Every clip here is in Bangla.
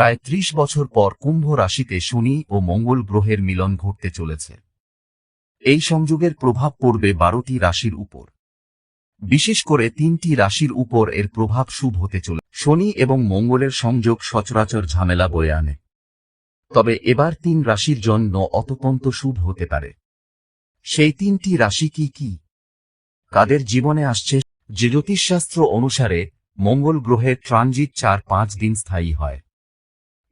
প্রায় ত্রিশ বছর পর কুম্ভ রাশিতে শনি ও মঙ্গল গ্রহের মিলন ঘটতে চলেছে। এই সংযোগের প্রভাব পড়বে বারোটি রাশির উপর। বিশেষ করে তিনটি রাশির উপর এর প্রভাব শুভ হতে চলে। শনি এবং মঙ্গলের সংযোগ সচরাচর ঝামেলা বয়ে আনে। তবে এবার তিন রাশির জন্য অতপন্ত শুভ হতে পারে। সেই তিনটি রাশি কি কি? কাদের জীবনে আসছে? যে জ্যোতিষশাস্ত্র অনুসারে মঙ্গল গ্রহের ট্রানজিট চার পাঁচ দিন স্থায়ী হয়।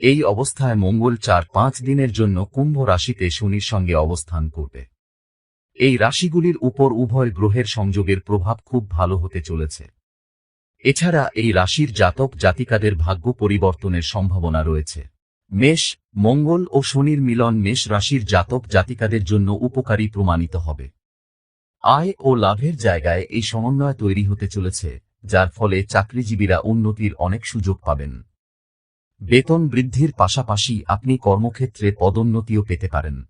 এই অবস্থায় মঙ্গল চার পাঁচ দিনের জন্য কুম্ভ রাশিতে শনির সঙ্গে অবস্থান করবে। এই রাশিগুলির উপর উভয় গ্রহের সংযোগের প্রভাব খুব ভালো হতে চলেছে। এছাড়া এই রাশির জাতক জাতিকাদের ভাগ্য পরিবর্তনের সম্ভাবনা রয়েছে। মেষ, মঙ্গল ও শনির মিলন মেষ রাশির জাতক জাতিকাদের জন্য উপকারী প্রমাণিত হবে। আয় ও লাভের জায়গায় এই সমন্বয় তৈরি হতে চলেছে, যার ফলে চাকরিজীবীরা উন্নতির অনেক সুযোগ পাবেন। বেতন বৃদ্ধির পাশাপাশি আপনি কর্মক্ষেত্রে পদোন্নতিও পেতে পারেন।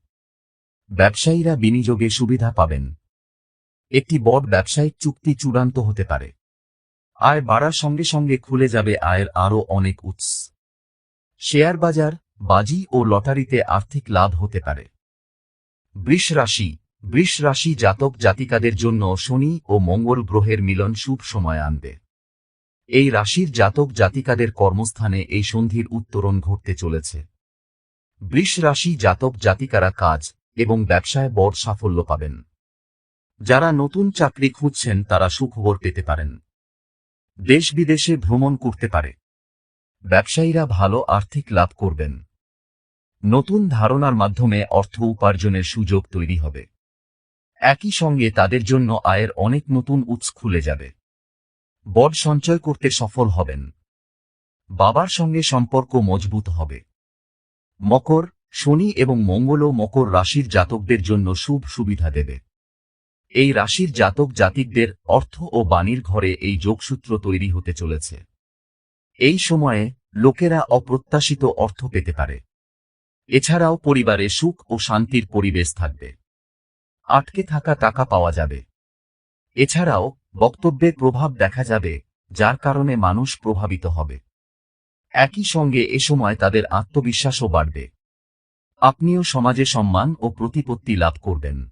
ব্যবসায়ীরা বিনিয়োগে সুবিধা পাবেন। একটি বড় ব্যবসায়িক চুক্তি চূড়ান্ত হতে পারে। আয় বাড়ার সঙ্গে সঙ্গে খুলে যাবে আয়ের আরও অনেক উৎস। শেয়ার বাজার, বাজি ও লটারিতে আর্থিক লাভ হতে পারে। বৃষ রাশি বৃষ রাশি জাতক জাতিকাদের জন্য শনি ও মঙ্গল গ্রহের মিলন শুভ সময় আনবে। এই রাশির জাতক জাতিকাদের কর্মস্থানে এই সন্ধির উত্তরণ ঘটতে চলেছে। বৃষ রাশি জাতক জাতিকারা কাজ এবং ব্যবসায় বড় সাফল্য পাবেন। যারা নতুন চাকরি খুঁজছেন তারা সুখবর পেতে পারেন। দেশ বিদেশে ভ্রমণ করতে পারে। ব্যবসায়ীরা ভালো আর্থিক লাভ করবেন। নতুন ধারণার মাধ্যমে অর্থ উপার্জনের সুযোগ তৈরি হবে। একই সঙ্গে তাদের জন্য আয়ের অনেক নতুন উৎস খুলে যাবে। বড সঞ্চয় করতে সফল হবেন। বাবার সঙ্গে সম্পর্ক মজবুত হবে। মকর, শনি এবং মঙ্গলও মকর রাশির জাতকদের জন্য শুভ সুবিধা দেবে। এই রাশির জাতক জাতিকদের অর্থ ও বাণীর ঘরে এই যোগসূত্র তৈরি হতে চলেছে। এই সময়ে লোকেরা অপ্রত্যাশিত অর্থ পেতে পারে। এছাড়াও পরিবারে সুখ ও শান্তির পরিবেশ থাকবে। আটকে থাকা টাকা পাওয়া যাবে। এছাড়াও বক্তব্যের প্রভাব দেখা যাবে, যার কারণে মানুষ প্রভাবিত হবে। একই সঙ্গে এ সময় তাদের আত্মবিশ্বাসও বাড়বে। আপনিও সমাজে সম্মান ও প্রতিপত্তি লাভ করবেন।